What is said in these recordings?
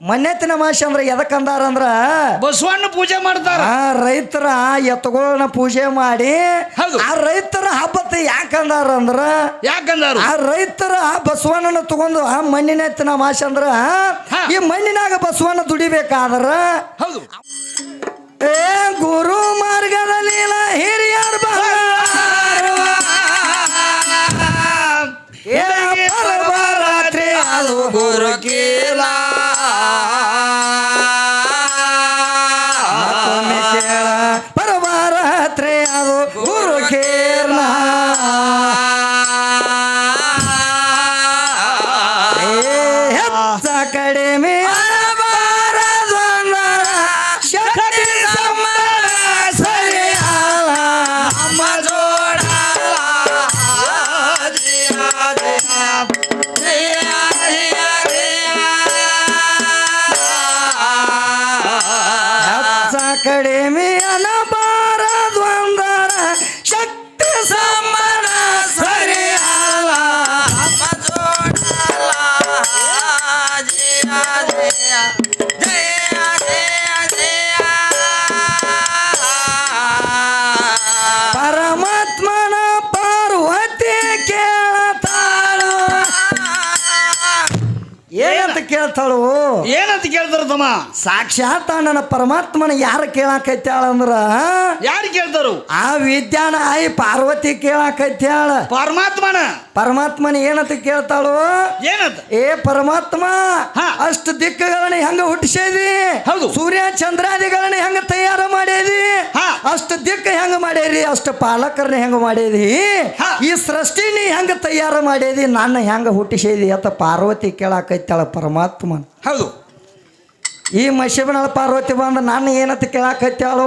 ಮನ್ನೆತ್ತಿನ ಅಂದ್ರೆ ಎದಕ್ ಅಂದಾರ ಬಸವಣ್ಣ ಪೂಜೆ ಮಾಡ್ತಾರ. ಆ ರೈತರ ಎತ್ತುಗಳನ್ನ ಪೂಜೆ ಮಾಡಿ ಆ ರೈತರ ಹಬ್ಬತ್ತ ಯಾಕಂದಾರ ಅಂದ್ರ ಯಾಕಂದಾರ ಆ ರೈತರ ಬಸವಣ್ಣನ ತಗೊಂಡು ಆ ಮಣ್ಣಿನ ಎತ್ತಿನ ಮಾಸಿ ಅಂದ್ರ ಈ ಮಣ್ಣಿನಾಗ ಬಸವಣ್ಣ ದುಡಿಬೇಕಾದ್ರ ಹೌದು. ಏ ಗುರು ಮಾರ್ಗದಲ್ಲಿ ಹಿರಿಯರ ರಾತ್ರಿ ಅದು ಗುರು ಕೇಳ್ತಾಳು. ಏನಂತ ಕೇಳ್ತಾರ ತಮ್ಮ? ಸಾಕ್ಷಾತ್ ನನ್ನ ಪರಮಾತ್ಮನ ಯಾರು ಕೇಳಾಕೈತ್ಯಾಳ ಅಂದ್ರ? ಯಾರು ಕೇಳ್ತಾರು? ಆ ವಿದ್ಯಾನ ಆಯಿ ಪಾರ್ವತಿ ಕೇಳಾಕೈತ್ಯಾಳ ಪರಮಾತ್ಮನ? ಪರಮಾತ್ಮನ ಏನಂತ ಕೇಳ್ತಾಳು? ಏನಂತ? ಏ ಪರಮಾತ್ಮ. ಅಷ್ಟು ದಿಕ್ಕುಗಳನ್ನ ಹೆಂಗ ಹುಟ್ಟಿಸೇದಿ? ಹೌದು. ಸೂರ್ಯ ಚಂದ್ರಾದಿಗಳನ್ನ ಹೆಂಗ ತಯಾರು ಮಾಡೇದಿ? ಹಾ. ಅಷ್ಟು ದಿಕ್ಕ ಹೆಂಗ ಮಾಡೇರಿ ಅಷ್ಟು ಪಾಲಕರನ್ನ ಹೆಂಗ ಮಾಡೇದಿ. ಈ ಸೃಷ್ಟಿನಿ ಹೆಂಗ ತಯಾರು ಮಾಡೇದಿ? ನನ್ನ ಹೆಂಗ ಹುಟ್ಟಿಸೇದಿ ಅಂತ ಪಾರ್ವತಿ ಕೇಳಾಕೈತಾಳ ಪರಮಾತ್ಮ. ಹೌದು. ಈ ಮಶಿಬನಳ ಪಾರ್ವತಿ ಬಂದ ನಾನು ಏನಂತ ಕೇಳಾಕೈತ್ಯಾಳು?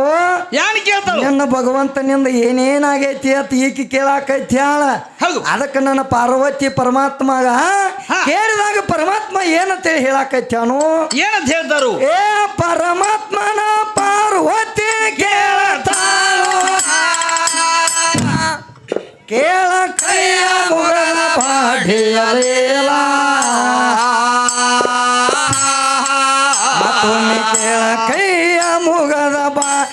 ಯಾನ್ ಕೇಳ್ತಾಳು? ನನ್ನ ಭಗವಂತನಿಂದ ಏನೇನಾಗೈತಿ ಅಂತ ಈಕಿ ಕೇಳಾಕತ್ಯಾಳ. ಹೌದು. ಅದಕ್ಕೆ ನನ್ನ ಪಾರ್ವತಿ ಪರಮಾತ್ಮಗ. ಕೇಳಿದಾಗ ಪರಮಾತ್ಮ ಏನಂತೇಳಿ ಹೇಳಾಕತ್ಯಾನು? ಏನಂತ ಹೇಳ್ತಾರು? ಏ ಪರಮಾತ್ಮನ ಪಾರ್ವತಿ ಕೇಳತಾಳು? ಕೇಳ ಕೈಯ ಮುಗಳ ಪಾಠಿಯಲೇಲ ಕೇಳ ಕೈಯ ಮುಗದ ಬಾಡಿಯಲೇಲ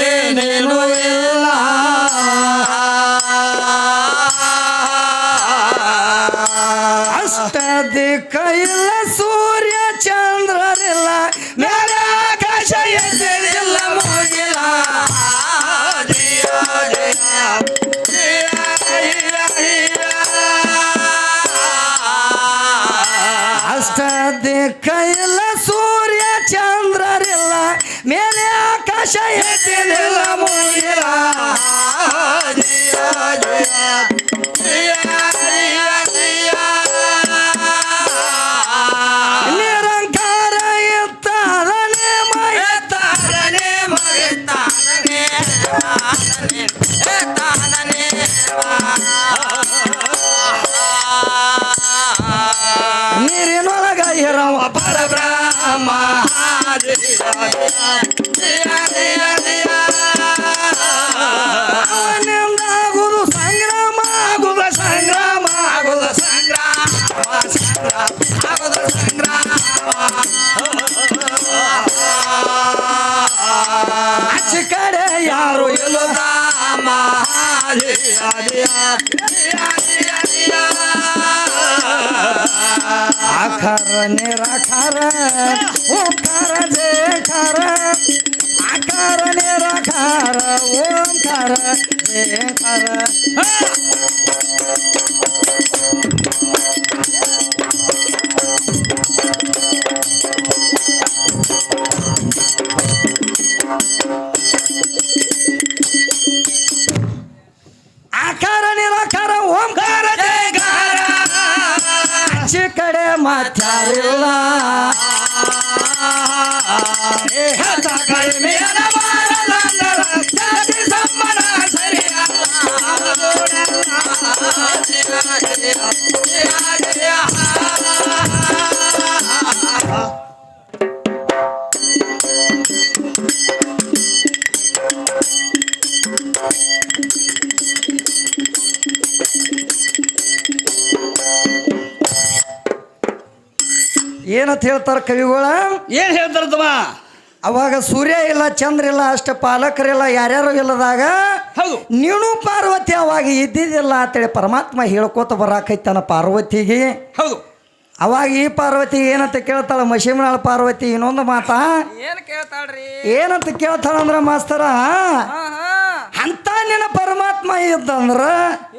ಏನೇನು ಆಕಾಶ ಎದ್ದಿಲ್ಲ ಮುಗಿಲ ನಿರಂಕಾರ ಆಕಾರ ನಿರಾಕಾರ ಓಂಕಾರ ಜಯಕಾರ ಆಕಾರ ನಿರಾಕಾರ ಓಂಕಾರ ಜಯಕಾರ ಏನಂತ ಹೇಳ್ತಾರ ಕವಿಗಳ? ಏನ್ ಹೇಳ್ತಾರ ತಮ್ಮ ಅವಾಗ ಸೂರ್ಯ ಇಲ್ಲ ಚಂದ್ರ ಇಲ್ಲ ಅಷ್ಟ ಪಾಲಕರಿಲ್ಲ ಯಾರ್ಯಾರು ಇಲ್ಲದಾಗ ಹೌದು. ನೀನು ಪಾರ್ವತಿ ಅವಾಗ ಇದ್ದಿದ್ದಿಲ್ಲ ಅಂತೇಳಿ ಪರಮಾತ್ಮ ಹೇಳ್ಕೋತ ಬರಾಕೈತಾನ ಪಾರ್ವತಿಗೆ. ಹೌದು. ಅವಾಗ ಈ ಪಾರ್ವತಿ ಏನಂತ ಕೇಳ್ತಾಳ? ಮಶೀಮನಾಳ ಪಾರ್ವತಿ ಇನ್ನೊಂದು ಮಾತಾ? ಏನ್ ಕೇಳ್ತಾಳ್ರಿ? ಏನಂತ ಕೇಳ್ತಾಳ ಅಂದ್ರ ಮಾಸ್ತರ? ಹಾ ಹಾ. ಅಂತ ನಿನ್ನ ಪರಮಾತ್ಮ ಇದ್ದಂದ್ರ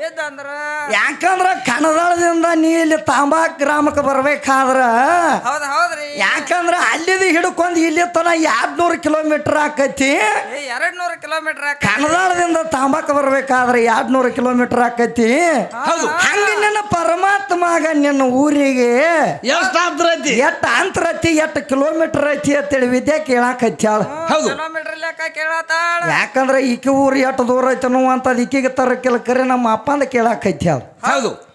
ಇದ್ದಂದ್ರ ಯಾಕಂದ್ರ ಕಣದಾಳದಿಂದ ನೀ ಇಲ್ಲಿ ತಾಂಬಾಕ್ ಗ್ರಾಮಕ್ಕೆ ಬರ್ಬೇಕಾದ್ರ ಹೌದ್ ಹೌದ್ರಿ. ಯಾಕಂದ್ರ ಅಲ್ಲಿದ ಹಿಡ್ಕೊಂಡು ಇಲ್ಲಿ ತನ ಎರಡ್ನೂರು ಕಿಲೋಮೀಟರ್ ಆಕೈತಿ. ಏ ಎರಡ್ ನೂರು ಕಿಲೋಮೀಟರ್ ಕನದಾಳದಿಂದ ತಾಂಬಾಕ ಬರ್ಬೇಕಾದ್ರೆ ಎರಡ್ನೂರು ಕಿಲೋಮೀಟರ್ ಆಕೈತಿ. ಹೌದು. ಹಂಗ ನಿನ್ನ ಪರಮಾತ್ಮಗ ನಿನ್ನ ಊರಿಗೆ ಎಷ್ಟು ಆತ್ರ ಐತಿ? ಎಟ್ ಅಂತರ ಐತಿ ಎಟ್ ಕಿಲೋಮೀಟರ್ ಐತಿ ಅಂತೇಳಿ ವಿದ್ಯೆ ಕೇಳಾಕತ್ಯಾಳ. ಹೌದು ಕಿಲೋಮೀಟರ್ ಲೆಕ್ಕ ಕೇಳತ್ತಾಳ ಯಾಕಂದ್ರ ಈಕೆ ಊರು ಎಟ್ ದೂರ ಐತನು ಅಂತ ಅದಕ್ಕೆ ತರ ಕೆಲ ಕರೆ ನಮ್ಮ ಅಪ್ಪಂದ ಅದು. ಹೌದು.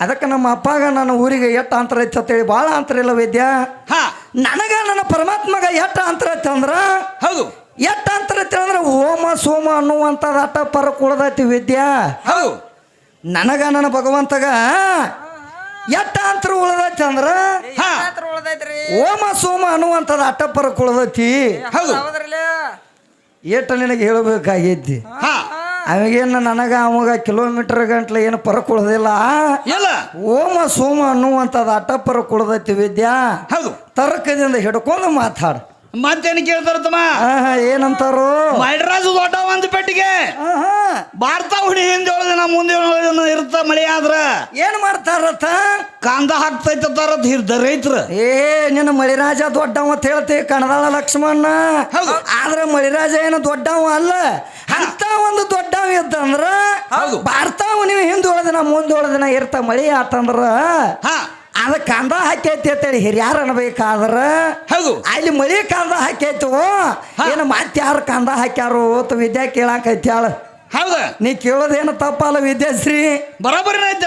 ಅದಕ್ಕೆ ನಮ್ಮ ಅಪ್ಪಗ ನನ್ನ ಊರಿಗೆ ಎಷ್ಟು ಅಂತರ ಐತಿ ಅಂತೇಳಿ ಭಾಳ ಅಂತರ ಇಲ್ಲ ವೈದ್ಯ. ಹಾ. ನನಗ ನನ್ನ ಪರಮಾತ್ಮಗ ಎಷ್ಟು ಅಂತರ ಐತಿ ಅಂದ್ರೆ? ಹೌದು. ಎಷ್ಟು ಅಂತರ ಐತಿ ಅಂದ್ರೆ ಓಮ ಸೋಮ ಅನ್ನುವಂಥದ್ದು ಅಟ್ಟ ಪರ ಕುಳದೈತಿ ವಿದ್ಯಾ. ಹೌದು. ನನಗ ನನ್ನ ಭಗವಂತಗ ಎಟ್ಟ ಅಂತರ ಉಳ್ದೈತಿ ಅಂದ್ರ? ಹಾ. ಓಮ ಸೋಮ ಅನ್ನುವಂಥದ್ದು ಅಟ್ಟ ಪರ ಕುಳ್ದೈತಿ ಹೌದು. ಏಟ ನಿನಗೆ ಹೇಳಬೇಕಾಗೈತಿ ಹಾ. ಅವಾಗೇನು ನನಗ ಅವಾಗ ಕಿಲೋಮೀಟರ್ ಗಂಟ್ಲೆ ಏನು ಪರ ಕೊಡೋದಿಲ್ಲ ಇಲ್ಲ. ಓಮ ಸೋಮ ಅನ್ನುವಂಥದ್ದು ಅಟ್ಟ ಪರ ಕೊಡದೈತಿ ವಿದ್ಯಾ. ಹೌದು. ತರ್ಕದಿಂದ ಹಿಡ್ಕೊಂಡು ಮಾತಾಡು. ಮತ್ತೇನ್ ಕೇಳ್ತಾರ ತಮ್ಮ? ಆಹಾ, ಏನಂತಾರು? ಮೈಡ್ರಾಜ್ ದೊಡ್ಡ ಒಂದು ಪೆಟ್ಟಿಗೆ. ಭಾರತ ಹುಡಿ ಹಿಂದೆ ಏಳು ದಿನ ಮುಂದೆ ಏಳು ದಿನ ಇರ್ತ ಮಳೆ ಆದ್ರ. ಏನ್ ಮಾಡ್ತಾರತ್ತ ಕಾಂದ ಹಾಕ್ತೈತಾರ ಹಿರ್ದ ರೈತರ. ಏ ನಿನ್ನ ಮಳಿರಾಜ ದೊಡ್ಡವ ಅಂತ ಹೇಳ್ತಿ ಕಣದಾಳ ಲಕ್ಷ್ಮಣ್ಣ. ಆದ್ರ ಮಳಿರಾಜ ಏನು ದೊಡ್ಡವ ಅಲ್ಲ. ಅಂತ ಒಂದು ದೊಡ್ಡವ ಇದ್ದಂದ್ರ. ಭಾರತ ನೀವು ಹಿಂದೆ ದಿನ ಮುಂದೆ ದಿನ ಇರ್ತ ಮಳಿ ಆತಂದ್ರ ಹಾ. ಅದ ಕಂದ ಹಾಕೈತಿ ಅಂತೇಳಿ ಹಿರಿಯಾರ ಅನ್ಬೇಕಾದ್ರ ಹೌದು. ಅಲ್ಲಿ ಮಳಿ ಕಂದ ಹಾಕೈತು ಏನು ಮತ್ತೆ ಯಾರು ಕಂದ ಹಾಕ್ಯಾರು ಅಂತ ವಿದ್ಯಾ ಕೇಳಾಕೈತ್ಯಾಳ ಹೌದ? ನೀ ಕೇಳೋದೇನು ತಪ್ಪಲ್ಲ ವಿದ್ಯಾಶ್ರೀ.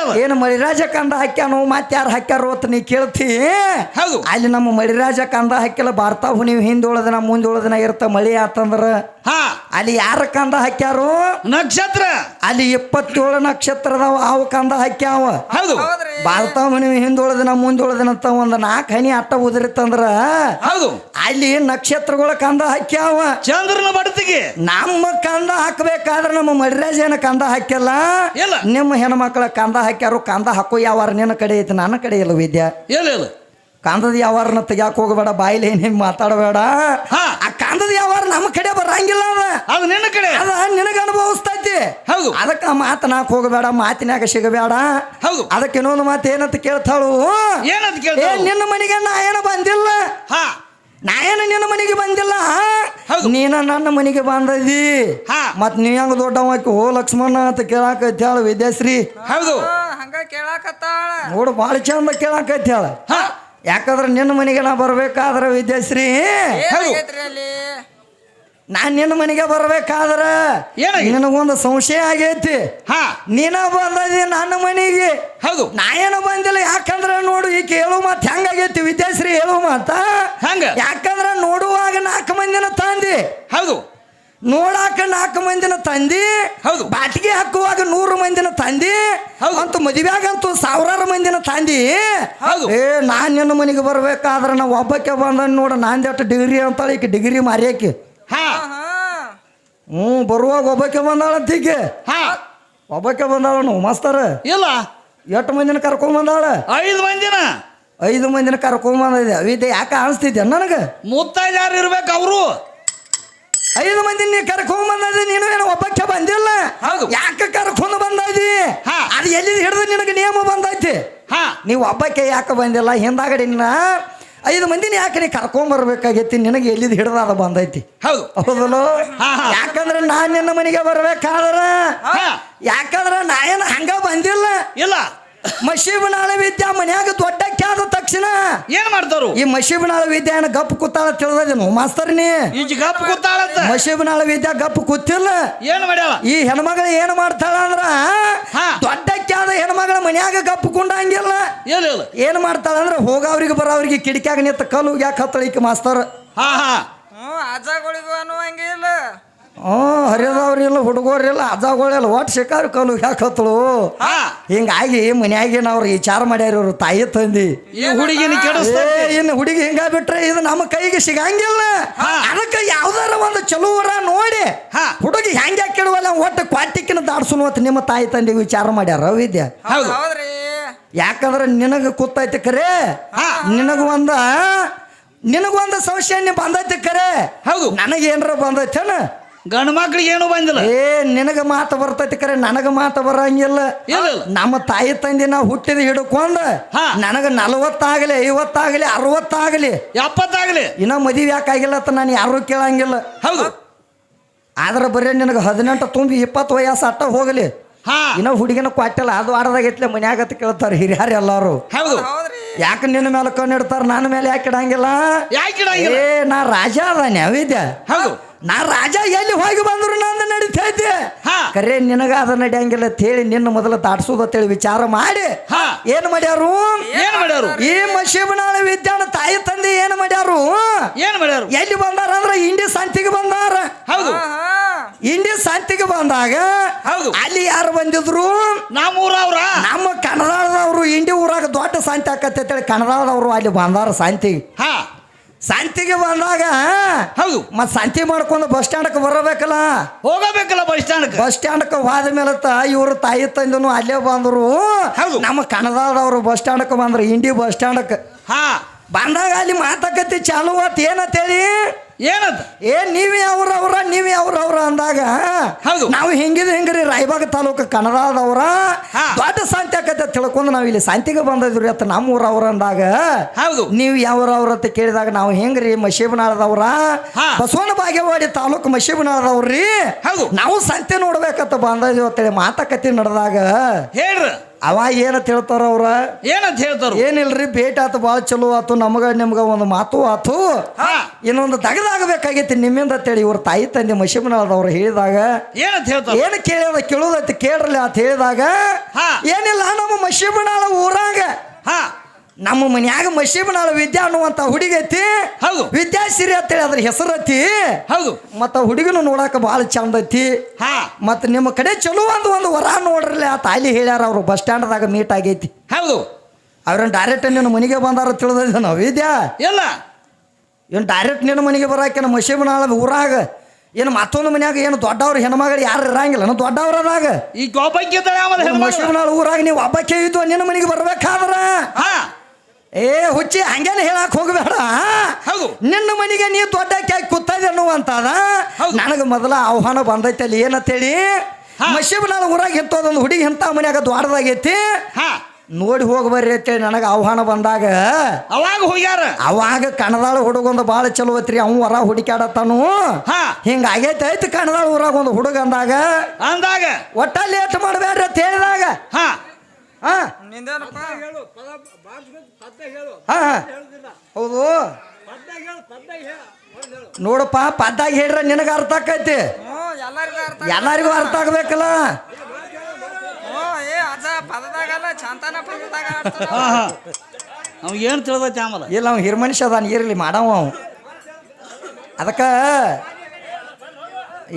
ಅದು ಏನು ಮಳಿರಾಜ ಕಂದ ಹಾಕ್ಯಾನು ಮತ್ತೆ ಯಾರು ಹಾಕ್ಯಾರು ಅಂತ ನೀ ಕೇಳ್ತಿ? ಹೌದು. ಅಲ್ಲಿ ನಮ್ಮ ಮರಿರಾಜ ಕಂದ ಹಾಕಿಲ್ಲ ಭಾರತ ನೀವು ಹಿಂದೆ ಉಳದಿನ ಮುಂದೆ ಉಳದಿನ ಇರ್ತ ಮಳಿ ಆತಂದ್ರ. ಹಾ. ಅಲ್ಲಿ ಯಾರ ಕಂದ ಹಾಕ್ಯಾರು? ನಕ್ಷತ್ರ. ಅಲ್ಲಿ ಇಪ್ಪತ್ತೇಳು ನಕ್ಷತ್ರದವ ಅವ ಕಂದ ಹಾಕ್ಯಾವ. ಹೌದು. ಹೌದ್ರಿ. ಭಾರತ ನೀವು ಹಿಂದೆ ಉಳದಿನ ಮುಂದೆ ಉಳದಿನ ಅಂತ ಒಂದು ನಾಲ್ಕು ಹನಿ ಅಟ್ಟ ಉದುರಿತ್ತಂದ್ರ ಹೌದು. ಅಲ್ಲಿ ನಕ್ಷತ್ರಗಳ ಕಂದ ಹಾಕ್ಯಾವ. ಚಂದ್ರನ ಬಡತಿಗೆ. ನಮ್ಮ ಕಂದ ಹಾಕಬೇಕಾದ್ರೆ ನಮ್ಮ ಮಳಿರಾಜ ಏನ ಕಂದ ಹಾಕ್ಯಲ್ಲ? ಇಲ್ಲ. ನಿಮ್ಮ ಹೆಣ್ಮಕ್ಳ ಕಂದ ಹಾಕ್ಯಾರು ಕಂದ ಹಾಕೋ ಯಾವಾರ ನಿನ್ನ ಕಡೆ ಐತಿ ನನ್ನ ಕಡೆ ಇಲ್ಲ ವಿದ್ಯಾ. ಇಲ್ಲ ಇಲ್ಲ. ಕಾಂದದ ಯಾವಾರನ ತೆಗ್ಯಾಕ ಹೋಗಬೇಡ ಬಾಯಿಲಿ ಏನೇನು ಮಾತಾಡಬೇಡ. ಹಾ. ಆ ಕಾಂದದ ಯಾವಾರ ನಮ್ಮ ಕಡೆ ಬರಂಗಿಲ್ಲ ಅದ. ಅದು ನಿನ್ನ ಕಡೆ. ಅದ ನಿನಗ ಅನುಭವಿಸ್ತೈತಿ. ಹೌದು. ಅದಕ್ಕೆ ಆ ಮಾತನಾಕ ಹೋಗಬೇಡ ಮಾತಿನಾಗ ಸಿಗಬೇಡ. ಹೌದು. ಅದಕ್ಕೆ ಇನ್ನೊಂದು ಮಾತು ಏನಂತ ಕೇಳ್ತಾಳು? ಏನಂತ ಏ ಕೇಳ್ತಾರ ನಿನ್ನ ಮನೆಗೆ ನಾ ಏನು ಬಂದಿಲ್ಲ? ಹಾ. ನಾ ಏನು ನಿನ್ನ ಮನೆಗೆ ಬಂದಿಲ್ಲ. ಹೌದು. ನೀನ ನನ್ನ ಮನೆಗೆ ಬಂದದಿ. ಹಾ. ಮತ್ ನೀ ಹೆಂಗ ದೊಡ್ಡವಾಕಿ ಓ ಲಕ್ಷ್ಮಣ ಅಂತ ಕೇಳಾಕೈತಿ ಹೇಳ ವಿದ್ಯಾಶ್ರೀ ಹೌದು. ಹಾ, ಹಂಗ ಕೇಳಾಕತ್ತಾಳ. ನೋಡು ಭಾಳ ಚಂದ ಹಾ. ಯಾಕಂದ್ರೆ ನಿನ್ನ ಮನೆಗೆ ನಾ ಬರ್ಬೇಕಾದ್ರ ವಿದ್ಯಾಶ್ರೀ ನಾನ್ ನಿನ್ನ ಮನೆಗೆ ಬರ್ಬೇಕಾದ್ರ ಏನ ನಿನಗೊಂದು ಸಂಶಯ ಆಗೈತಿ. ಹಾ. ನೀನ ಬಂದದಿ ನನ್ನ ಮನೆಗೆ. ಹೌದು. ನಾ ಏನು ಬಂದಿಲ್ಲ ಯಾಕಂದ್ರ ನೋಡು ಈ ಹೇಳು ಮಾತು ಹೆಂಗಾಗೈತಿ ವಿದ್ಯಾಶ್ರೀ ಹೇಳು ಮಾತ. ಹಂಗ? ಯಾಕಂದ್ರ ನೋಡುವಾಗ ನಾಲ್ಕು ಮಂದಿನ ತಂದಿ. ಹೌದು. ನೋಡಾಕ ನಾಲ್ಕು ಮಂದಿನ ತಂದಿ. ಹೌದು. ಬಾಟಿಗೆ ಹಾಕುವಾಗ ನೂರು ಮಂದಿನ ತಂದಿ. ಹೌದು. ಮದುವೆ ಮದುವೆಗಂತೂ ಸಾವಿರಾರು ಮಂದಿನ ತಂದಿ. ಹೌದು. ಏ ನಾನು ನಿನ್ನ ಮನೆಗೆ ಬರ್ಬೇಕಾದ್ರೆ ನಾವು ಒಬ್ಬಕ್ಕೆ ಬಂದ ನೋಡ ನಾಂದೆಟ್ಟು ಡಿಗ್ರಿ ಅಂತಾಳೆ ಈಕೆ ಡಿಗ್ರಿ ಮಾರಿಯಾಕಿ. ಹಾ. ಹಾ. ಹ್ಞೂ ಬರುವಾಗ ಒಬ್ಬಕ್ಕೆ ಬಂದಾಳ ಈಕೆ ಹಾ. ಒಬ್ಬಕ್ಕೆ ಬಂದಾಳ ಮಾಸ್ತರ. ಇಲ್ಲ. ಎಷ್ಟು ಮಂದಿನ ಕರ್ಕೊಂಡ್ ಬಂದಾಳ? ಐದು ಮಂದಿನ. ಐದು ಮಂದಿನ ಕರ್ಕೊಂಡ್ ಬಂದಿದೆ ಅವಿದೆ ಯಾಕೆ ಅನಿಸ್ತಿದ್ದೆ ನನಗೆ? ಮುತ್ತೈದು ಯಾರು ಇರ್ಬೇಕು ಅವರು. ಐದು ಮಂದಿ ನೀ ಕರ್ಕೊಂಡ್ ಬಂದಿದೆ ನೀನು ಏನು ಒಬ್ಬಕ್ಕೆ ಬಂದಿಲ್ಲ? ಹೌದು. ಯಾಕೆ ಕರ್ಕೊಂಡು ಬಂದಿದೆ ಹಾ. ಅದು ಎಲ್ಲಿ ಹಿಡಿದು ನಿನಗೆ ನಿಯಮ ಬಂದೈತಿ? ಹಾ. ನೀವು ಒಬ್ಬಕ್ಕೆ ಯಾಕೆ ಬಂದಿಲ್ಲ? ಹಿಂದಾಗಡಿ ನಿನ್ನ ಐದು ಮಂದಿನ ಯಾಕೆ ನೀ ಕರ್ಕೊಂಡ್ಬರ್ಬೇಕಾಗೈತಿ ನಿನಗೆ ಎಲ್ಲಿದ್ ಹಿಡ್ದಾದ ಅದು ಬಂದೈತಿ? ಹೌದು. ಹೌದಲ್ಲ. ಯಾಕಂದ್ರೆ ನಾನು ನಿನ್ನ ಮನೆಗೆ ಬರ್ಬೇಕಾದ್ರ? ಯಾಕಂದ್ರ ನಾ ಏನು ಹಂಗ ಬಂದಿಲ್ಲ? ಇಲ್ಲ. ಮಶೀಬನಾಳ ವಿದ್ಯಾ ಮನ್ಯಾಗ ದೊಡ್ಡ ಕ್ಯಾದ ತಕ್ಷಣ ಏನ್ ಮಾಡ್ತಾರು ಈ ಮಶೀಬನಾಳ ವಿದ್ಯಾ ಏನ ಗಪ್ ಕೂತಾಳ ತಿಳಿದೇನು ಮಾಸ್ತರ್ನಿ ಈಜ್ ಗಪ್ ಕೂತಾಳ ಮಶೀಬನಾಳ ವಿದ್ಯಾ ಗಪ್ ಕೂತಿಲ್ಲ ಏನ್ ಮಾಡ್ಯಾಳ? ಈ ಹೆಣ್ಮಗಳು ಏನು ಮಾಡ್ತಾಳ ಅಂದ್ರ ದೊಡ್ಡ ಕ್ಯಾದ ಹೆಣ್ಮಗಳ ಮನ್ಯಾಗ ಗಪ್ ಕುಂಡಂಗಿಲ್ಲ. ಏನ್ ಇಲ್ಲ ಏನ್ ಮಾಡ್ತಾಳ ಅಂದ್ರೆ ಹೋಗವ್ರಿಗೆ ಬರೋವ್ರಿಗೆ ಕಿಡಿಕ್ಯಾಗ ನಿಂತ ಕಲ್ಲು ಯಾಕೆ ಹತ್ತಳಿಕೆ ಮಾಸ್ತರ್. ಹಾ ಹಾ. ಹ್ಞೂ ಅಜ್ಜಗಳಿಗೂ ಅನ್ನುವಂಗಿಲ್ಲ. ಹ್ಞೂ ಹರಿದವ್ರಿಲ್ಲ ಹುಡುಗರಿಲ್ಲ ಅಜ್ಜಗಳಿಲ್ಲ ಒಟ್ಟು ಸಿಕ್ಕಾರು ಕಲ್ಲು ಯಾಕೆ ಹತ್ತಳು. ಹಾ. ಹಿಂಗಾಗಿ ಮನ್ಯಾಗಿನ ಅವ್ರು ವಿಚಾರ ಮಾಡ್ಯಾರ ಇವ್ರು ತಾಯಿ ತಂದಿ. ಈ ಹುಡುಗಿನ ಇನ್ನು ಹುಡುಗಿ ಹಿಂಗ ಬಿಟ್ರೆ ಇದು ನಮ್ಮ ಕೈಗೆ ಸಿಗಂಗಿಲ್ಲ. ಅದಕ್ಕೆ ಯಾವ್ದಾರ ಒಂದು ಚಲುವರ ನೋಡಿ. ಹಾ. ಹುಡುಗಿ ಹೆಂಗೆ ಕೆಡುವಲ್ಲ ಒಟ್ಟು ಕ್ವಾಟಿಕ್ಕಿನ ದಾಡ್ಸುನು ಅಂತ ನಿಮ್ಮ ತಾಯಿ ತಂದಿ ವಿಚಾರ ಮಾಡ್ಯಾರ ವಿದ್ಯೆ? ಯಾಕಂದ್ರೆ ನಿನಗೆ ಕೂತೈತಿ ಕರೆ. ನಿನಗೆ ನಿನಗ ಒಂದ ನಿನಗೊಂದು ಸಂಶಯ ಬಂದೈತಿ ಕರೆ. ಹೌದು. ನನಗೆ ಬಂದೈತೇನು ಬಂದೈತೇನ? ಗಂಡು ಮಕ್ಳಿಗೆ ಏನು ಬಂದಿಲ್ಲ. ಏ ನಿನಗ ಮಾತು ಬರ್ತೈತಿ ಕರೆ ನನಗ ಮಾತು ಬರಂಗಿಲ್ಲ. ನಮ್ಮ ತಾಯಿ ತಂದೆ ನಾವು ಹುಟ್ಟಿದ ಹಿಡ್ಕೊಂಡ ಹಾ. ನನಗ ನಲವತ್ತಾಗಲಿ ಐವತ್ತಾಗಲಿ ಅರವತ್ತಾಗಲಿ. ಎಪ್ಪತ್ತಾಗಲಿ. ಇನ್ನ ಮದುವೆ ಯಾಕಾಗಿಲ್ಲ ಅಂತ ನಾನು ಯಾರು ಕೇಳಂಗಿಲ್ಲ. ಹೌದು. ಆದ್ರೆ ಬರೀ ನಿನಗೆ ಹದಿನೆಂಟು ತುಂಬಿ ಇಪ್ಪತ್ತು ವಯಸ್ಸು ಅಟ್ಟ ಹೋಗಲಿ. ಹಾ. ಇನ್ನ ಹುಡುಗಿನ ಕೊಟ್ಟಿಲ್ಲ ಅದು ಆಡದಾಗೈತ್ಲೆ ಅಂತ ಕೇಳ್ತಾರೆ ಹಿರಿಯರು ಎಲ್ಲಾರು. ಹೌದು. ಯಾಕೆ ನಿನ್ನ ಮೇಲೆ ಕಣ್ಣಿಡ್ತಾರ ನನ್ನ ಮೇಲೆ ಯಾಕೆ ಇಡಂಗಿಲ್ಲ? ಯಾಕೆ ಇಡಂಗಿಲ್ಲ? ಏ ನಾ ರಾಜ ಅದ ಅವಿದ್ಯ ಹೌದು. ನಾ ರಾಜ ಎಲ್ಲಿ ಹೋಗಿ ಬಂದ್ರು ನಂದು ನಡೀತೈತಿ? ಹಾ. ಕರೆ ನಿನಗ ಅದ ನಡೆಯಂಗಿಲ್ಲ ಅಂತ ಹೇಳಿ ನಿನ್ನ ಮೊದಲು ದಾಟ್ಸೋದು ಅಂತೇಳಿ ವಿಚಾರ ಮಾಡಿ. ಹಾ. ಏನ್ ಮಾಡ್ಯಾರು? ಏನ್ ಮಾಡ್ಯಾರು? ಈ ಮಶೀಬನಾಳ ವಿದ್ಯಾನ ತಾಯಿ ತಂದೆ ಏನ್ ಮಾಡ್ಯಾರು? ಏನ್ ಮಾಡ್ಯಾರು? ಎಲ್ಲಿ ಬಂದಾರ ಅಂದ್ರ ಇಂಡಿ ಸಂತಿಗೆ ಬಂದಾರ. ಹೌದು. ಇಂಡಿ ಸಂತಿಗೆ ಬಂದಾಗ ಹೌದು. ಅಲ್ಲಿ ಯಾರು ಬಂದಿದ್ರು? ನಮ್ಮ ಊರವ್ರ ನಮ್ಮ ಕನ್ನಡದವರು ಇಂಡಿ ಊರಾಗ ದೊಡ್ಡ ಸಂತಿ ಆಕತ್ತೆ ಅಂತೇಳಿ ಕನ್ನಡದವರು ಅಲ್ಲಿ ಬಂದಾರ ಶಾಂತಿ ಹಾ. ಶಾಂತಿಗೆ ಬಂದಾಗ ಹೌದು. ಮತ್ ಶಾಂತಿ ಮಾಡ್ಕೊಂಡು ಬಸ್ ಸ್ಟ್ಯಾಂಡ್ಗೆ ಬರಬೇಕಲ್ಲ? ಹೋಗಬೇಕಲ್ಲ ಬಸ್ ಸ್ಟ್ಯಾಂಡ್ ಬಸ್ ಸ್ಟ್ಯಾಂಡ್ಗೆ ಹೋದ ಮೇಲೆ ಇವರು ತಾಯಿ ತಂದನು ಅಲ್ಲೇ ಬಂದರು. ಹೌದು. ನಮ್ಮ ಕನ್ನಡದವರು ಬಸ್ ಸ್ಟ್ಯಾಂಡ್ಗೆ ಬಂದ್ರು ಇಂಡಿ ಬಸ್ ಸ್ಟ್ಯಾಂಡ್ಗೆ. ಹಾ. ಬಂದಾಗ ಅಲ್ಲಿ ಮಾತಕತಿ ಚಾಲು ಆತ್. ಏನಂತೇಳಿ? ಏನದ ಏ ನೀವೇ ಅವ್ರ ಅವ್ರ ನೀವೇ ಅವ್ರ ಅವ್ರ ಅಂದಾಗ ಹೌದು. ನಾವು ಹಿಂಗಿದ್ ಹಿಂಗ್ರಿ ರಾಯಬಾಗ ತಾಲೂಕು ಕನ್ನಡದವ್ರ. ದೊಡ್ಡ ಶಾಂತಿ ಆಕತೆ ತಿಳ್ಕೊಂಡು ನಾವು ಇಲ್ಲಿ ಶಾಂತಿಗೆ ಬಂದಿದ್ರಿ ಅತ್ತ ನಮ್ಮ ಊರ ಅವ್ರ ಅಂದಾಗ. ಹೌದು. ನೀವು ಯಾವ್ರ ಅವ್ರ ಅಂತ ಕೇಳಿದಾಗ ನಾವು ಹೆಂಗ್ರಿ ಮಶೀಬನಾಳದವ್ರ. ಬಸವನ ಬಾಗೇವಾಡಿ ತಾಲೂಕು ಮಶೀಬನಾಳದವ್ರಿ ಹೌದು. ನಾವು ಸಂತೆ ನೋಡ್ಬೇಕಂತ ಬಂದಿದ್ವಿ ಅಂತೇಳಿ ಮಾತಾಕತಿ ನಡೆದಾಗ. ಹೇಳ್ರಿ. ಅವ ಏನಂತ ಹೇಳ್ತಾರ ಅವ್ರ? ಏನಂತ ಹೇಳ್ತಾರ? ಏನಿಲ್ರಿ ಭೇಟಿ ಆತು ಭಾಳ ಚಲೋ ಆತು ನಮಗ ನಿಮ್ಗ ಒಂದು ಮಾತು ಆತು. ಹಾ. ಇನ್ನೊಂದು ದಗದಾಗಬೇಕಾಗೈತಿ ನಿಮ್ಮಿಂದ ಅಂತೇಳಿ ಇವ್ರ ತಾಯಿ ತಂದೆ ಅವ್ರು ಹೇಳಿದಾಗ ಏನಂತ ಹೇಳ್ತಾರ? ಏನು ಕೇಳಿದ ಕೇಳೋದೈತಿ ಕೇಳ್ರಲ್ಲ ಅಂತ ಹೇಳಿದಾಗ ಹಾ. ಏನಿಲ್ಲ ನಮ್ಮ ಮಶಿಮನಾಳ ಊರಾಗ ಹಾ. ನಮ್ಮ ಮನ್ಯಾಗ ಮಶೀಬನಾಳ ವಿದ್ಯಾ ಅನ್ನುವಂತ ಹುಡುಗಿ ಐತಿ. ಹೌದು. ವಿದ್ಯಾಸಿರಿ ಅಂತೇಳಿ ಅದ್ರ ಐತಿ. ಹೌದು. ಮತ್ತ ಹುಡುಗಿನ ನೋಡಾಕ ಬಹಳ ಚಂದ ಐತಿ. ಹಾ. ಮತ್ತ ನಿಮ್ಮ ಕಡೆ ಚಲೋ ಒಂದು ಒಂದು ವರ ನೋಡ್ರಲ್ಲ ಆ ತಾಲಿ ಹೇಳ್ಯಾರ ಅವ್ರು. ಬಸ್ ಸ್ಟ್ಯಾಂಡ್ದಾಗ ಮೀಟ್ ಆಗೈತಿ. ಹೌದು. ಅವ್ರನ್ನ ಡೈರೆಕ್ಟ್ ನಿನ್ನ ಮನೆಗೆ ಬಂದಾರ ತಿಳಿದ ನಾವು ವಿದ್ಯಾ? ಇಲ್ಲ. ಏನು ಡೈರೆಕ್ಟ್ ನಿನ್ನ ಮನೆಗೆ ಬರಾಕಿನ ಮಶೀಬನಾಳ ಊರಾಗ? ಏನು ಮತ್ತೊಂದು ಮನ್ಯಾಗ ಏನು ದೊಡ್ಡವ್ರು ಹೆಣ್ಮಗಳು ಯಾರು ಇರಂಗಿಲ್ಲ. ನಾನು ದೊಡ್ಡವ್ರ ಅದಾಗ. ಈ ಗೋಪಕ್ಕೆ ಇದ್ದಾಳೆ ಆಮೇಲೆ ಹೆಣ್ಮಕ್ಳು. ಮಶೀಬನಾಳ ಊರಾಗ ನೀವು ಒಬ್ಬಕ್ಕೆ ಇದ್ದು ನಿನ್ನ ಮನೆಗೆ ಬರ್ಬೇಕಾದ್ರ? ಹಾ. ಏ ಹುಚ್ಚಿ ಹಂಗೇನೆ ಹೇಳಕ್ ಹೋಗಬೇಡ. ಹೌದು. ನಿನ್ನ ಮನೆಗೆ ನೀ ದೊಡ್ಡ ಕುತ್ತದ ಅನ್ನುವಂತದ? ಹೌದು. ನನಗೆ ಮೊದಲ ಆಹ್ವಾನ ಬಂದೈತೆ ಅಲ್ಲಿ ಏನಂತೇಳಿ? ಮಶೀಬ್ ನಾನು ಊರಾಗ ಇಂಥದೊಂದು ಹುಡುಗಿ ಇಂಥ ಮನ್ಯಾಗ ದ್ವಾರದಾಗೈತಿ ಹಾ. ನೋಡಿ ಹೋಗಿ ಬರ್ರಿ ಅಂತೇಳಿ ನನಗೆ ಆಹ್ವಾನ ಬಂದಾಗ. ಅವಾಗ ಹೋಗ್ಯಾರ. ಅವಾಗ ಕಣದಾಳ ಹುಡುಗೊಂದು ಭಾಳ ಚಲೋ ಐತ್ರಿ ಅವ್ ಹೊರ ಹುಡುಕ್ಯಾಡತ್ತಾನು. ಹಾ. ಹಿಂಗ ಆಗೈತೆ ಐತಿ ಕಣದಾಳ ಊರಾಗ ಒಂದು ಹುಡುಗ ಅಂದಾಗ. ಅಂದಾಗ. ಒಟ್ಟ ಲೇಟ್ ಮಾಡಬೇಡ್ರಿ ಅಂತ ಹೇಳಿದಾಗ. ಹಾ. ಹೌದು. ನೋಡಪ್ಪ ಪದ್ದಾಗ ಹೇಳ್ರ ನಿನಗ ಅರ್ಥ ಆಕೈತಿ. ಹ್ಞೂ ಎಲ್ಲರಿಗೂ ಅರ್ಥ ಎಲ್ಲರಿಗೂ ಅರ್ಥ ಆಗ್ಬೇಕಲ್ಲ? ಹ್ಞೂ ಏ ಅಜ್ಜ ಪದದಾಗಲ್ಲ ಚಂತನ ಪದದಾಗ ಆಡ್ತಾನ ಹಾ ಹಾ. ಅವ್ಗೆ ಏನು ತಿಳಿದೈತಿ ಆಮೇಲೆ? ಇಲ್ಲ ಅವ್ ಹಿರ್ ಮನುಷ್ಯ ಅದಾನ ಇರಲಿ ಮಾಡವ ಅವ. ಅದಕ್ಕೆ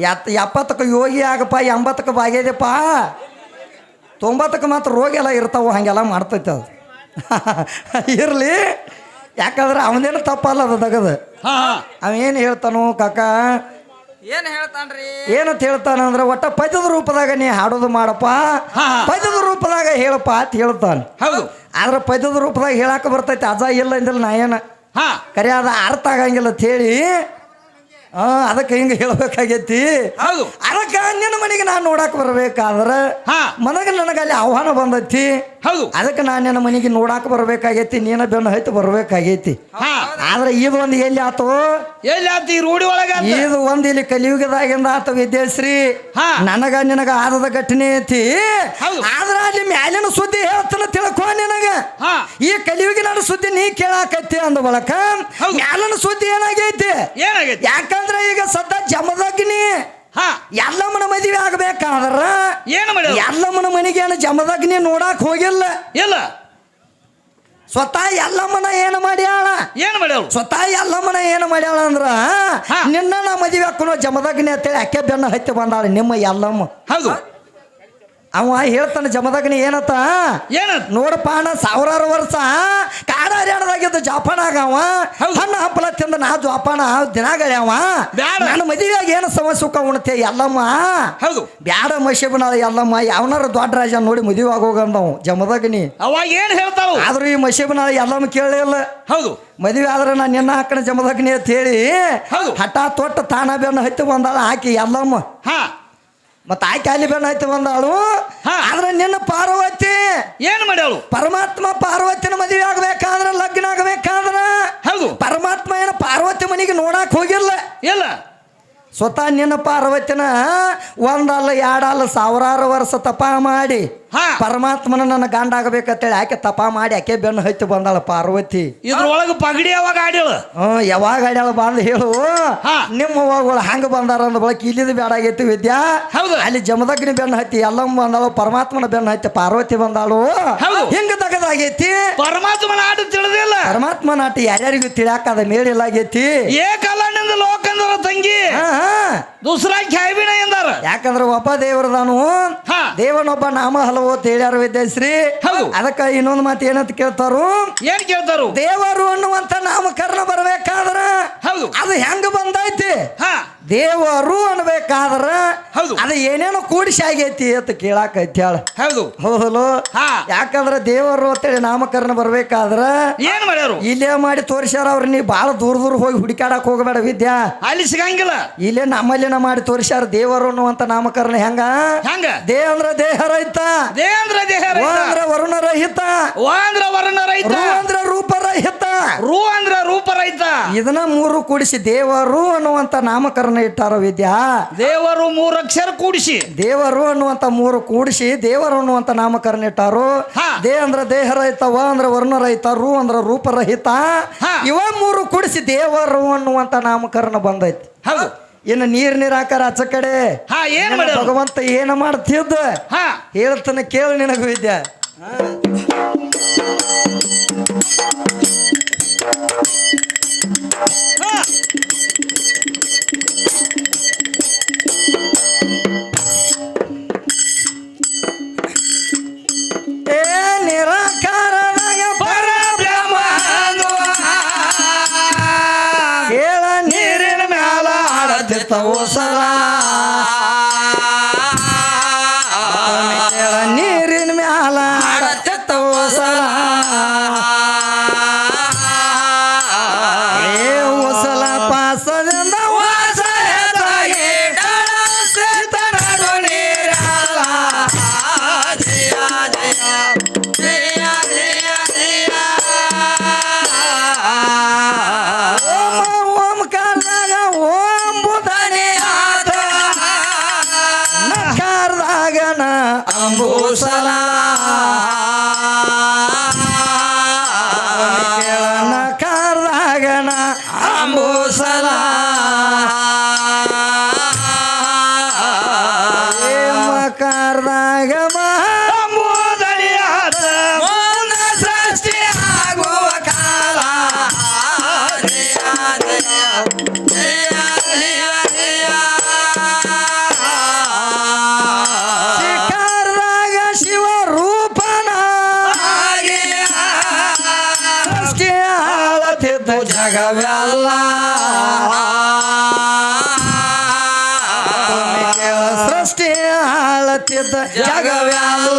ಎತ್ ಎಪ್ಪತ್ತಕ್ಕೆ ಯೋಗಿ ಆಗಪ್ಪ ಎಂಬತ್ತಕ್ಕೆ ಬಾಗ್ಯದಪ್ಪ ತೊಂಬತ್ತಕ್ಕೆ ಮಾತ್ರ ರೋಗ ಎಲ್ಲ ಇರ್ತಾವೆ ಹಾಗೆಲ್ಲ ಮಾಡ್ತೈತೆ ಅದು. ಇರಲಿ. ಯಾಕಂದ್ರೆ ಅವನೇನು ತಪ್ಪಲ್ಲ ಅದು ತಗದು ಅವೇನು ಹೇಳ್ತಾನೋ ಕಾಕ? ಏನು ಹೇಳ್ತಾನ್ರಿ? ಏನಂತ ಹೇಳ್ತಾನಂದ್ರೆ ಒಟ್ಟ ಪದ್ಯದ ರೂಪದಾಗ ನೀ ಹಾಡೋದು ಮಾಡಪ್ಪ. ಪದ್ಯದ ರೂಪದಾಗ ಹೇಳಪ್ಪ ಅಂತ ಹೇಳ್ತಾನೆ. ಹೌದು. ಆದ್ರೆ ಪದ್ಯದ ರೂಪದಾಗ ಹೇಳಕ್ಕೆ ಬರ್ತೈತೆ ಅಜ ಇಲ್ಲ ಅಂದಿಲ್ಲ ನಾ ಏನು ಹಾ. ಕರೆ ಅದ ಅರ್ಥ ಆಗಂಗಿಲ್ಲ ಅಂತ ಹೇಳಿ ಅದಕ್ಕೆ ಹಿಂಗ ಹೇಳ್ಬೇಕಾಗೈತಿ ಹೌದು ಅದಕ್ಕೆ ನಿನ್ನ ಮನೆಗೆ ನಾನು ನೋಡಕ್ ಬರ್ಬೇಕಾದ್ರ ಹಾ. ಮನಗ ನನಗೆ ಅಲ್ಲಿ ಆಹ್ವಾನ ಬಂದೈತಿ ಹೌದು ಅದಕ್ಕೆ ನಾನು ನಿನ್ನ ಮನೆಗೆ ನೋಡಾಕ ಬರ್ಬೇಕಾಗೈತಿ ನೀನ ಬೆನ್ನ ಹೈತು ಬರ್ಬೇಕಾಗೈತಿ ಹಾ ಆದ್ರೆ ಇದು ಒಂದು ಎಲ್ಲಿ ಆತು ಎಲ್ಲಿ ಆತ ಈ ರೂಢಿ ಒಳಗ? ಇದು ಒಂದು ಇಲ್ಲಿ ಕಲಿಯುಗದಾಗಿಂದ ಆತ ವಿದ್ಯಾಶ್ರೀ ಹಾ. ನನಗ ನಿನಗ ಆದದ ಘಟನೆ ಐತಿ ಹೌದು. ಆದ್ರ ಅಲ್ಲಿ ಮ್ಯಾಲಿನ ಸುದ್ದಿ ಹೇಳ್ತಾನ ತಿಳ್ಕೋ ನಿನಗ ಹಾ. ಈ ಕಲಿಯುಗಿನ ಸುದ್ದಿ ನೀ ಕೇಳಾಕತ್ತಿ ಅಂದ ಬಳಕ ಹೌದು. ಮ್ಯಾಲಿನ ಸುದ್ದಿ ಏನಾಗೈತಿ ಏನಾಗೈತಿ ಯಾಕಂದ್ರೆ ಈಗ ಸದ್ದ ಜಮದಗ್ನಿ. ಹಾ. ಎಲ್ಲಮ್ಮನ ಮದುವೆ ಆಗ್ಬೇಕಾದ್ರ ಏನು ಎಲ್ಲಮ್ಮನ ಮನೆಗೆ ಏನು ಜಮದಗ್ನಿ ನೋಡಕ್ ಹೋಗಿಲ್ಲ. ಇಲ್ಲ. ಸ್ವತಃ ಎಲ್ಲಮ್ಮನ ಏನು ಮಾಡ್ಯಾಳ? ಏನು ಮಾಡ್ಯಾವ ಸ್ವತಃ ಎಲ್ಲಮ್ಮನ ಏನು ಮಾಡ್ಯಾಳ ಅಂದ್ರ. ನಿನ್ನ ಮದುವೆ ಹಾಕೋಣ ಜಮದಗ್ನಿ ಅಂತೇಳಿ ಅಕ್ಕೆ ಬೆನ್ನ ಹತ್ತಿ ಬಂದಾಳ ನಿಮ್ಮ ಎಲ್ಲಮ್ಮ. ಹೌದು. ಅವ ಹೇಳ್ತಾನೆ ಜಮದಗ್ನಿ ಏನತ್ತ? ಏನ? ನೋಡಪ್ಪ ಅಣ್ಣ ಸಾವಿರಾರು ವರ್ಷ ಕಾಡ ಹರಿಯಾಣದಾಗಿದ್ದ ಜಾಪಾನಾಗ ಅವ. ಹಣ್ಣ ಹಪ್ಪಳ ತಿಂದ ನಾ ಜೋಪಾನ ದಿನ ಬ್ಯಾಡ. ನನ್ನ ಮದುವೆಯಾಗ ಏನು ಸಮ ಸುಖ ಉಣ್ತೆ ಎಲ್ಲಮ್ಮ? ಹೌದು. ಬ್ಯಾಡ ಮಶಿಬನಾಳ ಎಲ್ಲಮ್ಮ ಯಾವನಾರ ದೊಡ್ಡ ರಾಜ ನೋಡಿ ಮದುವೆ ಆಗೋಗಂದವು ಜಮದಗ್ನಿ. ಅವ ಏನ್ ಹೇಳ್ತಾವ ಆದ್ರೂ ಈ ಮಶಿಬನಾಳ ಎಲ್ಲಮ್ಮ ಕೇಳಲಿಲ್ಲ ಹೌದು. ಮದುವೆ ಆದ್ರೆ ನಾನು ನಿನ್ನ ಹಾಕಣ ಜಮದಗ್ನಿ ಅಂತ ಹೇಳಿ. ಹಠ ತೊಟ್ಟ ತಾನ ಬೆನ್ನ ಹತ್ತಿ ಬಂದಾಳ ಹಾಕಿ ಎಲ್ಲಮ್ಮ. ಹಾ. ಮತ್ತೆ ಆಕಿ ಅಲ್ಲಿ ಆಯ್ತು ಬಂದಾಳು ಹಾ. ಆದ್ರೆ ನಿನ್ನ ಪಾರ್ವತಿ ಏನ್ ಮಾಡ್ಯಾಳು ಪರಮಾತ್ಮ ಪಾರ್ವತಿನ ಮದುವೆ ಆಗ್ಬೇಕಾದ್ರೆ ಲಗ್ನ ಆಗ್ಬೇಕಾದ್ರ ಹೌದು ಪರಮಾತ್ಮ ಏನ ಪಾರ್ವತಿ ಮನೆಗೆ ನೋಡಕ್ ಹೋಗಿಲ್ಲ ಇಲ್ಲ ಸ್ವತಃ ನಿನ್ನ ಪಾರ್ವತಿನ ಒಂದಲ್ಲ ಎರಡಲ್ಲ ಸಾವಿರಾರು ವರ್ಷ ತಪ ಮಾಡಿ. ಪರಮಾತ್ಮನ ನನ್ನ ಗಂಡ ಆಗಬೇಕಂತೇಳಿ ಆಕೆ ತಪ ಮಾಡಿ ಆಕೆ ಬೆನ್ನು ಹತ್ತಿ ಬಂದಾಳ ಪಾರ್ವತಿ. ಇದ್ರೊಳಗ ಪಗಡಿ ಯಾವಾಗ ಆಡ್ಯಾಳ? ಹ್ಮ್ ಯಾವಾಗ ಆಡ್ಯಾಳ ಬಂದ್ ಹೇಳು. ನಿಮ್ಮ ಹೋಗೋಳ ಹಂಗ ಬಂದಾರ ಅಂದ ಬಳಕ ಇಲ್ಲಿದ ಬೇಡ ಆಗೈತಿ ವಿದ್ಯಾ. ಹೌದು. ಅಲ್ಲಿ ಜಮದಗ್ನಿ ಬೆನ್ನು ಹತ್ತಿ ಎಲ್ಲಮ್ಮ ಬಂದಾಳು ಪರಮಾತ್ಮನ ಬೆನ್ನು ಹತ್ತಿ ಪಾರ್ವತಿ ಬಂದಾಳು. ಹಿಂಗ ತಗದಾಗೈತಿ. ಪರಮಾತ್ಮನ ಆಟ ತಿಳಿದಿಲ್ಲ. ಪರಮಾತ್ಮನ ಆಟ ಯಾರ್ಯಾರಿಗೂ ತಿಳಿಯಾಕ ಅದ ಆಗೈತಿ ಏಕಲ್ಲನಿಂದ ಲೋಕಂದ್ರ ತಂಗಿ. ಹಾ. ದೂಸರಾ ಖ್ಯಾಬಿನ ಎಂದಾರ ಯಾಕಂದ್ರ ಒಬ್ಬ ದೇವರದಾನು. ದೇವನೊಬ್ಬ ನಾಮ ಹಲವು ಅಂತ ಹೇಳ್ಯಾರ ವಿದ್ಯಾಶ್ರೀ ಹೌದು. ಅದಕ್ಕ ಇನ್ನೊಂದು ಮಾತು ಏನಂತ ಕೇಳ್ತಾರು? ಏನ್ ಕೇಳ್ತಾರು? ದೇವರು ಅನ್ನುವಂತ ನಾಮಕರಣ ಬರ್ಬೇಕಾದ್ರ ಹೌದು. ಅದು ಹೆಂಗ ಬಂದೈತಿ? ಹಾ. ದೇವರು ಅನ್ಬೇಕಾದ್ರ ಹೌದು. ಅದು ಏನೇನೋ ಕೂಡಿಸಿ ಆಗೈತಿ ಅಂತ ಕೇಳಾಕ ಹೇಳ ಹೌದು. ಹೌದಲ್ಲ? ಹಾ. ಯಾಕಂದ್ರ ದೇವರು ಅಂತೇಳಿ ನಾಮಕರಣ ಬರ್ಬೇಕಾದ್ರ ಏನ್ ಮಾಡ್ಯಾರು ಇಲ್ಲೇ ಮಾಡಿ ತೋರಿಸ್ಯಾರ ಅವ್ರ ನೀ ಬಾಳ ದೂರ ದೂರ ಹೋಗಿ ಹುಡುಕಾಡಕ್ ಹೋಗಬೇಡ ವಿದ್ಯಾ. ಅಲ್ಲಿ ಸಿಗಂಗಿಲ್ಲ. ಇಲ್ಲೇ ನಮ್ಮಲ್ಲಿನ ಮಾಡಿ ತೋರಿಸ್ಯಾರ ದೇವರು ಅನ್ನುವಂತ ನಾಮಕರಣ ಹೆಂಗ? ಹೆಂಗ? ದೇ ಅಂದ್ರ ದೇಹ ರಹಿತ. ದೇಂದ್ರ ದೇಹ ವ ಅಂದ್ರ ವರುಣ ರಹಿತ. ಅಂದ್ರ ವರುಣ ರಹಿತ. ಅಂದ್ರ ರೂಪ ರಹಿತ. ರೂ ಅಂದ್ರ ರೂಪ ರಹಿತ. ಇದನ್ನ ಮೂರು ಕೂಡಿಸಿ ದೇವರು ಅನ್ನುವಂತ ನಾಮಕರಣ ಇಟ್ಟಾರ ವಿದ್ಯಾ? ದೇವರು ಮೂರು ಅಕ್ಷರ ಕೂಡಿಸಿ. ದೇವರು ಅನ್ನುವಂತ ಮೂರು ಕೂಡಿಸಿ ದೇವರು ಅನ್ನುವಂತ ನಾಮಕರಣ ಇಟ್ಟಾರು. ದೇ ಅಂದ್ರ ದೇಹ ರಹಿತ ವ ಅಂದ್ರ ವರ್ಣ ರಹಿತ ರು ಅಂದ್ರ ರೂಪ ರಹಿತ ಹಾ. ಇವ ಮೂರು ಕೂಡಿಸಿ ದೇವರು ಅನ್ನುವಂತ ನಾಮಕರಣ ಬಂದೈತಿ. ಹೌದು. ಇನ್ನು ನೀರ್ ನೀರಾಕಾರ ಆಚ ಕಡೆ. ಹಾ ಏನ್ ನಿನ್ನ ಭಗವಂತ ಏನ ಮಾಡ್ತಿದ್ದ? ಹಾ. ಹೇಳ್ತಾನೆ ಕೇಳು ನಿನಗ ವಿದ್ಯಾ. ಮ್ಯಾಲ ಆಡತಿರ್ತಾವ ಸಲ ಆಯ್ತು ಜಗವೆಲ್ಲ. ಸೃಷ್ಟಿ ಆಳತಿದ್ದ ಜಗವೆಲ್ಲ.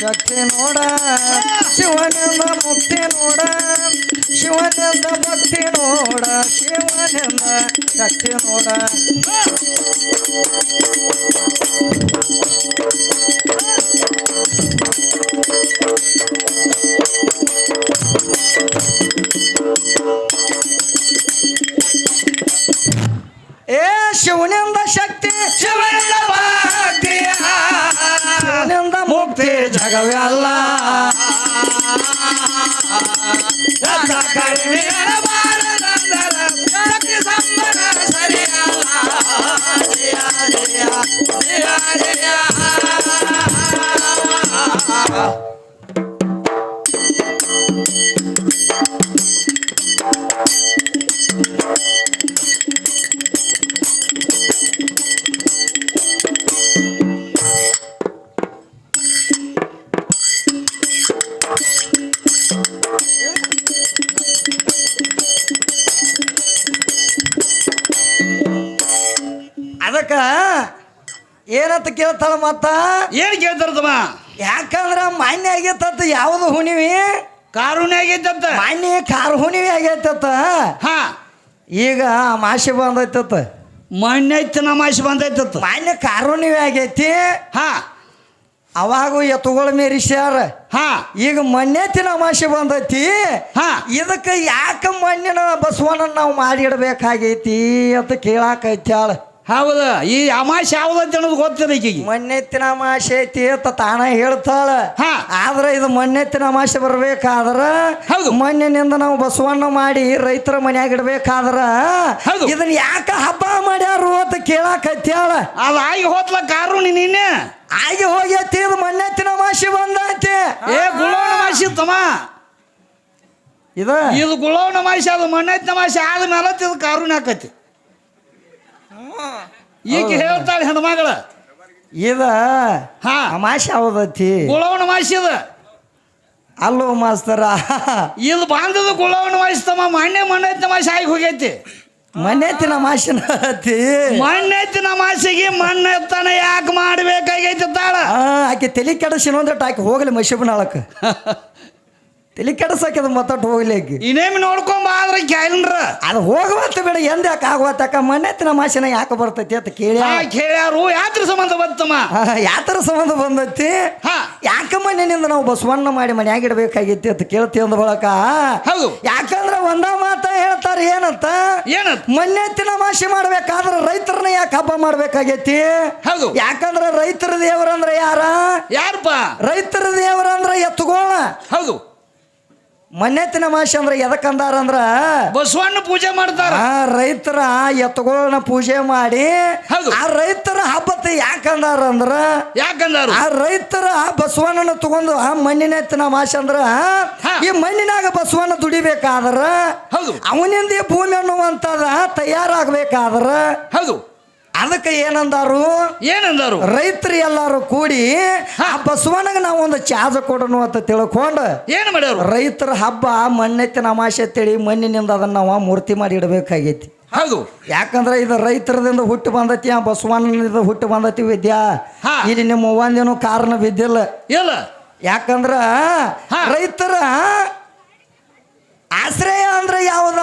ಶಕ್ತಿ ನೋಡ ಶಿವನಿಂದ ಮುಕ್ತಿ ನೋಡ ಶಿವನಿಂದ ಭಕ್ತಿ ನೋಡ ಶಿವನಿಂದ ಶಕ್ತಿ ನೋಡ. ಅದಕ್ಕ ಏನಂತ ಕೇಳ್ತಾಳ ಮತ್ತ? ಏನ್ ಕೇಳ್ತಾರದಮ್ಮ ಯಾಕಂದ್ರ ಮಾನ್ಯ ಆಗೈತತ್ತ ಯಾವ್ದು ಹುಣಿವಿ ಕಾರುಣಿ ಆಗೈತತ್ತ ಮಾನ್ಯ ಕಾರು ಹುಣಿವಿ ಆಗೈತತ್ತ ಹಾ. ಈಗ ಮಾಸಿ ಬಂದೈತತ್ತ ನಮ್ಮ ಆಶಿ ಬಂದೈತತ್ತ ಮಾನ್ಯ ಕಾರುಣಿವಿ ಆಗೈತಿ. ಹಾ. ಅವಾಗೂ ಎತ್ತುಗಳ ಮೇರಿಸ್ಯಾರ. ಹಾ. ಈಗ ಮಣ್ಣೆತ್ತಿನ ಅಮಾಸೆ ಬಂದೈತಿ. ಹಾ. ಇದಕ್ಕೆ ಯಾಕೆ ಮಣ್ಣಿನ ಬಸವನ ನಾವು ಮಾಡಿಡ್ಬೇಕಾಗೈತಿ ಅಂತ ಕೇಳಾಕೈತ್ಯಾಳ. ಹೌದ? ಈ ಅಮಾಶೆ ಯಾವ್ದು ಅಂತ ಅನ್ನೋದು ಗೊತ್ತಿದೆ ಈಕಿಗೆ. ಮೊನ್ನೆತ್ತಿನ ಅಮಾಶೆ ಐತಿ ಅಂತ ತಾನ ಹೇಳ್ತಾಳ. ಹಾ. ಆದ್ರೆ ಇದು ಮೊನ್ನೆತ್ತಿನ ಅಮಾಶೆ ಬರ್ಬೇಕಾದ್ರ ಹೌದು. ಮಣ್ಣಿನಿಂದ ನಾವು ಬಸವಣ್ಣ ಮಾಡಿ ರೈತರ ಮನ್ಯಾಗ ಇಡ್ಬೇಕಾದ್ರ ಹೌದು. ಇದನ್ನ ಯಾಕ ಹಬ್ಬ ಮಾಡ್ಯಾರು ಅಂತ ಕೇಳಾಕತ್ಯಾಳ. ಅದು ಆಗಿ ಹೋತ್ಲ ಕಾರು ನೀನೆ ಆಗಿ ಹೋಗೈತಿ ಇದು ಮೊನ್ನೆತ್ತಿನ ಅಮಾಶೆ ಬಂದೈತಿ. ಏ ಗುಳೋ ನಮಾಶಿ ತಮ್ಮ ಇದು? ಇದು ಗುಳೋ ಮಾಸಿ ಅದು ಮಣ್ಣೈತ್ ಆದ ಆದ್ಮೇಲೆ ಇದು ಹಾಕತಿ ಈಗ ಹೇಳ್ತಾಳೆ ಹೆಣ್ಮಗಳ. ಇದ ಹಾ. ಅಮಾಸೆ ಯಾವ್ದೈತಿ? ಗುಳೋ ಮಾಸಿ ಇದು. ಅಲ್ಲೋ ಮಾಸ್ತರ. ಇದು ಬಾಂಧದ ಗುಳವನ ಮಾಸ್ತಮ್ಮ ತಮ್ಮ ಮಣ್ಣೆ ಮಣ್ಣೈತ್ ನಮಾಶಿ ಆಗಿ ಹೋಗೈತಿ. ಮಣ್ಣೆತ್ತಿನ ಮಾಸಿನ ಹತ್ತಿ ಮಣ್ಣೆತ್ತಿನ ಮಾಸಿಗೆ ಮಣ್ಣೆತ್ತನ ಯಾಕೆ ಮಾಡ್ಬೇಕಾಗೈತಿ ತಾಳ. ಆಕೆ ತಲೆ ಕೆಡಸಿನ ಇನ್ನೊಂದಟ್ಟು ಆಕೆ ಹೋಗಲಿ ಮಶಿಬನಾಳಕ ತಲೆ ಕೆಡಸಾಕಿದ ಮತ್ತಟ್ಟು ಹೋಗ್ಲಿಕ್ಕೆ. ಇನ್ನೇಮಿ ನೋಡ್ಕೊಂಬ ಆದ್ರೆ ಕ್ಯಾಲೆಂಡ್ರ. ಅದು ಹೋಗುವಂತ ಬೇಡ ಎಂದ ಯಾಕೆ ಆಗುವತ್ತಕ್ಕ ಮಣ್ಣೆತ್ತಿನ ಅಮಾಸಿನ ಯಾಕೆ ಬರ್ತೈತಿ ಅಂತ ಕೇಳಿ ಕೇಳ್ಯಾರು ಯಾತ್ರ ಸಂಬಂಧ ಬಂತಮ್ಮ? ಯಾತರ ಸಂಬಂಧ ಬಂದೈತಿ? ಹಾ. ಯಾಕ ಮಣ್ಣಿನಿಂದ ನಾವು ಬಸವಣ್ಣ ಮಾಡಿ ಮನ್ಯಾಗ ಇಡಬೇಕಾಗಿತ್ತು ಅಂತ ಕೇಳ್ತಿ ಅಂದ ಬಳಕ? ಹೌದು. ಯಾಕಂದ್ರೆ ಒಂದ ಮಾತ ಹೇಳ್ತಾರೆ ಏನಂತ? ಏನಂತ? ಮಣ್ಣೆತ್ತಿನ ಮಾಷಿ ಮಾಡ್ಬೇಕಾದ್ರೆ ರೈತರನ್ನ ಯಾಕೆ ಹಬ್ಬ ಮಾಡ್ಬೇಕಾಗೈತಿ? ಹೌದು. ಯಾಕಂದ್ರೆ ರೈತರ ದೇವರಂದ್ರ ಯಾರ? ಯಾರಪ್ಪ? ರೈತರ ದೇವರಂದ್ರ ಎತ್ತುಗೋಣ ಹೌದು. ಮಣ್ಣೆತ್ತಿನ ಮಾಸಿ ಅಂದ್ರೆ ಎದಕ್ಕಂದಾರ ಅಂದ್ರ ಬಸವಣ್ಣ ಪೂಜೆ ಮಾಡ್ತಾರ. ಆ ರೈತರ ಎತ್ತುಗಳನ್ನ ಪೂಜೆ ಮಾಡಿ. ಆ ರೈತರ ಹಬ್ಬತ್ತ ಯಾಕಂದಾರ ಅಂದ್ರ ಯಾಕಂದಾರ ಆ ರೈತರ ಬಸವಣ್ಣನ ತಗೊಂಡು ಆ ಮಣ್ಣಿನೆತ್ತಿನ ಮಾಷ ಅಂದ್ರ ಈ ಮಣ್ಣಿನಾಗ ಬಸವಣ್ಣ ದುಡಿಬೇಕಾದ್ರ ಹೌದು. ಅವನಿಂದ ಭೂಮಿ ಅನ್ನುವಂತದ ತಯಾರಾಗಬೇಕಾದ್ರ ಹೌದು. ಅದಕ್ಕೆ ಏನಂದಾರು? ಏನಂದಾರು? ರೈತರು ಎಲ್ಲಾರು ಕೂಡಿ ಆ ಬಸವಣ್ಣಗೆ ನಾವು ಒಂದು ಚಾಜ ಕೊಡೋಣ ಅಂತ ತಿಳ್ಕೊಂಡು ಏನು ಮಾಡ್ಯಾರು ರೈತರ ಹಬ್ಬ ಮಣ್ಣೆತ್ತಿನ ಅಮಾಶೆ ತಿಳಿ ಮಣ್ಣಿನಿಂದ ಅದನ್ನ ನಾವು ಮೂರ್ತಿ ಮಾಡಿ ಇಡಬೇಕಾಗೈತಿ. ಹೌದು. ಯಾಕಂದ್ರೆ ಇದು ರೈತರದಿಂದ ಹುಟ್ಟು ಬಂದತಿ ಆ ಬಸವಣ್ಣನಿಂದ ಹುಟ್ಟು ಬಂದತಿ ವಿದ್ಯಾ. ಇಲ್ಲಿ ನಿಮ್ಮ ಒಂದೇನು ಕಾರಣ ಬಿದ್ದಿಲ್ಲ. ಇಲ್ಲ. ಯಾಕಂದ್ರ. ರೈತರ ಆಶ್ರಯ ಅಂದ್ರೆ ಯಾವ್ದ?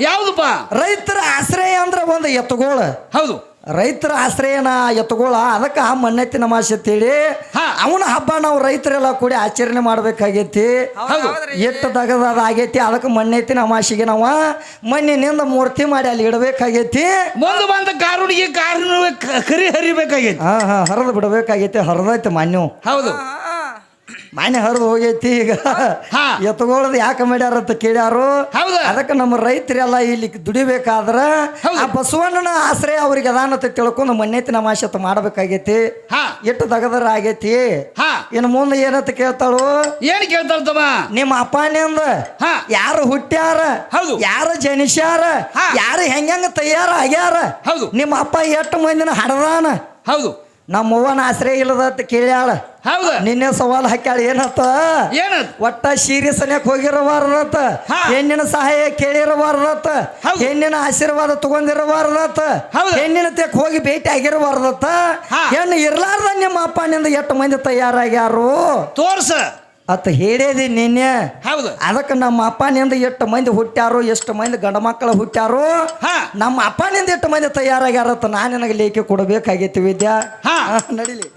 ಯಾವ್ದಪ್ಪ? ರೈತರ ಆಶ್ರಯ ಅಂದ್ರೆ ಒಂದು ಎತ್ತುಗೋಳ. ಹೌದು. ರೈತರ ಆಶ್ರಯನ ಎತ್ತುಗಳ ಅದಕ್ಕೆ ಆ ಮಣ್ಣೆತ್ತಿನ ನಮಾಷೆ ತಿಳಿ ಹಾ. ಅವನ ಹಬ್ಬ ನಾವು ರೈತರೆಲ್ಲ ಕೂಡಿ ಆಚರಣೆ ಮಾಡ್ಬೇಕಾಗೈತಿ. ಎಷ್ಟು ತಗದ ಆಗೈತಿ ಅದಕ್ಕೆ ಮಣ್ಣೆತ್ತಿನ ನಮಾಷೆಗೆ ನಾವು ಮಣ್ಣಿನಿಂದ ಮೂರ್ತಿ ಮಾಡಿ ಅಲ್ಲಿ ಇಡಬೇಕಾಗೈತಿ. ಮುಂದೆ ಬಂದ ಕಾರುಣಿಗೆ ಕಾರು ಕರಿ ಹರಿಬೇಕಾಗೈತಿ. ಹಾ ಹಾ ಹರಿದು ಬಿಡಬೇಕಾಗೈತಿ ಹರಿದೈತಿ ಮಾನ್ಯವು. ಹೌದು. ಹಾ ಮಾನ್ಯ ಹರಿದು ಹೋಗೈತಿ ಈಗ. ಹಾ. ಎತ್ತುಗೋಳದ ಯಾಕೆ ಮಾಡ್ಯಾರ ಅಂತ ಕೇಳ್ಯಾರು. ಹೌದಾ? ಅದಕ್ಕೆ ನಮ್ಮ ರೈತರೆಲ್ಲ ಇಲ್ಲಿ ದುಡಿಬೇಕಾದ್ರ ಆ ಬಸವಣ್ಣನ ಆಶ್ರಯ ಅವ್ರಿಗೆ ಅಂತ ತಿಳ್ಕೊಂಡು ಮಣ್ಣೆತ್ತಿನ ಅಮಾಸೆ ಮಾಡ್ಬೇಕಾಗೈತಿ. ಹಾ. ಎಷ್ಟು ತಗದರ ಆಗೈತಿ. ಹಾ. ಇನ್ನು ಮುಂದೆ ಏನಂತ ಕೇಳ್ತಾಳು? ಏನ್ ಕೇಳ್ತಾಳ ನಿಮ್ಮ ಅಪ್ಪನಿಂದ ಹಾ. ಯಾರು ಹುಟ್ಟ್ಯಾರ? ಹೌದು. ಯಾರು ಜನಿಸ್ಯಾರ. ಯಾರು ಹೆಂಗ ತಯಾರ ಆಗ್ಯಾರ ಹೌದು. ನಿಮ್ಮ ಅಪ್ಪ ಎಷ್ಟು ಮಂದಿನ ಹಡದಾನ? ಹೌದು. ನಮ್ಮ ಅವ್ವನ ಆಶ್ರಯ ಇಲ್ಲದ ಅಂತ ಕೇಳ್ಯಾಳ ಹೌದು. ನಿನ್ನೆ ಸವಾಲ್ ಹಾಕ್ಯಾಳ ಏನತ್ತ ಏನದು ಒಟ್ಟ ಶೀರಿ ಹೋಗಿರಬಾರ್ದತ್ತ? ಹಾ. ಹೆಣ್ಣಿನ ಸಹಾಯ ಕೇಳಿರಬಾರ್ದತ್ತ. ಹೆಣ್ಣಿನ ಆಶೀರ್ವಾದ ತಗೊಂಡಿರಬಾರ್ದತ್ತ. ಹೆಣ್ಣಿನ ತೆಕ್ ಹೋಗಿ ಭೇಟಿ ಆಗಿರಬಾರ್ದತ್ತ. ಹೆಣ್ಣು ಇರ್ಲಾರ್ದ ನಿಮ್ಮ ಅಪ್ಪನಿಂದ ಎಷ್ಟು ಮಂದಿ ತಯಾರಾಗ್ಯಾರು? ತೋರ್ಸ. ಅತ್ತ ಹೇಳೇದಿ ನಿನ್ನೆ? ಹೌದು. ಅದಕ್ಕೆ ನಮ್ಮ ಅಪ್ಪನಿಂದ ಎಷ್ಟು ಮಂದಿ ಹುಟ್ಟ್ಯಾರೋ ಎಷ್ಟು ಮಂದಿ ಗಂಡ ಮಕ್ಕಳು ಹುಟ್ಟ್ಯಾರೋ ನಮ್ಮ ಅಪ್ಪನಿಂದ ಎಷ್ಟು ಮಂದಿ ತಯಾರಾಗ್ಯಾರತ್ತ ನಾನು ನಿನಗೆ ಲೇಖಿ ಕೊಡಬೇಕಾಗೈತಿ ವಿದ್ಯಾ? ಹಾ. ನಡಿಲಿ.